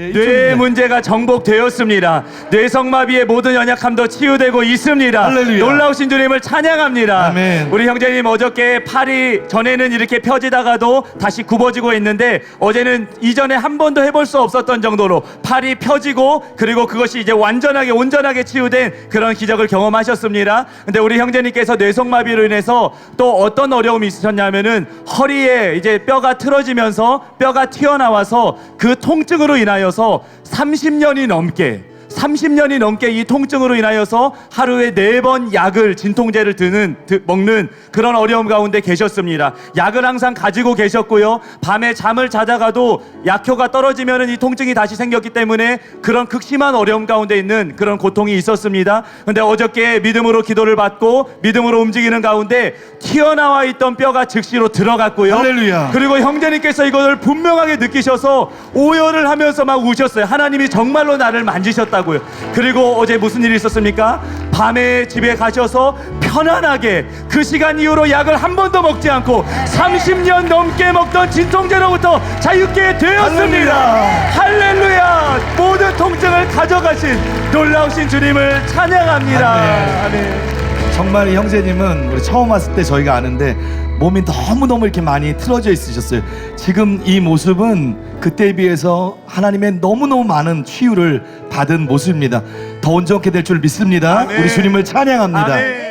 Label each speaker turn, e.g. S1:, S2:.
S1: 예,
S2: 뇌
S1: 이쪽입니다.
S2: 문제가 정복되었습니다. 뇌성마비의 모든 연약함도 치유되고 있습니다.
S1: 할렐루야.
S2: 놀라우신 주님을 찬양합니다.
S1: 아멘.
S2: 우리 형제님 어저께 팔이 전에는 이렇게 펴지다가도 다시 굽어지고 있는데 어제는 이전에 한 번도 해볼 수 없었던 정도로 팔이 펴지고 그리고 그것이 이제 완전하게 온전하게 치유된 그런 기적을 경험하셨습니다. 근데 우리 형제님께서 뇌성마비로 인해서 또 어떤 어려움이 있으셨냐면은 허리에 이제 뼈가 틀어지면서 뼈가 튀어나와서 그 통증으로 인하여 서 30년이 넘게 30년이 넘게 이 통증으로 인하여서 하루에 네 번 약을 진통제를 드는 드- 먹는 그런 어려움 가운데 계셨습니다. 약을 항상 가지고 계셨고요. 밤에 잠을 자다가도 약효가 떨어지면은 이 통증이 다시 생겼기 때문에 그런 극심한 어려움 가운데 있는 그런 고통이 있었습니다. 근데 어저께 믿음으로 기도를 받고 믿음으로 움직이는 가운데 튀어나와 있던 뼈가 즉시로 들어갔고요.
S1: 할렐루야.
S2: 그리고 형제님께서 이것을 분명하게 느끼셔서 오열을 하면서 막 우셨어요. 하나님이 정말로 나를 만지셨다 고요. 그리고 어제 무슨 일이 있었습니까? 밤에 집에 가셔서 편안하게 그 시간 이후로 약을 한 번도 먹지 않고 30년 넘게 먹던 진통제로부터 자유케 되었습니다. 할렐루야! 모든 통증을 가져가신 놀라우신 주님을 찬양합니다.
S1: 아멘.
S2: 아멘.
S1: 정말 이 형제님은 우리 처음 왔을 때 저희가 아는데 몸이 너무너무 이렇게 많이 틀어져 있으셨어요. 지금 이 모습은 그때에 비해서 하나님의 너무너무 많은 치유를 받은 모습입니다. 더 온전케 될 줄 믿습니다.
S2: 아멘.
S1: 우리 주님을 찬양합니다.
S2: 아멘.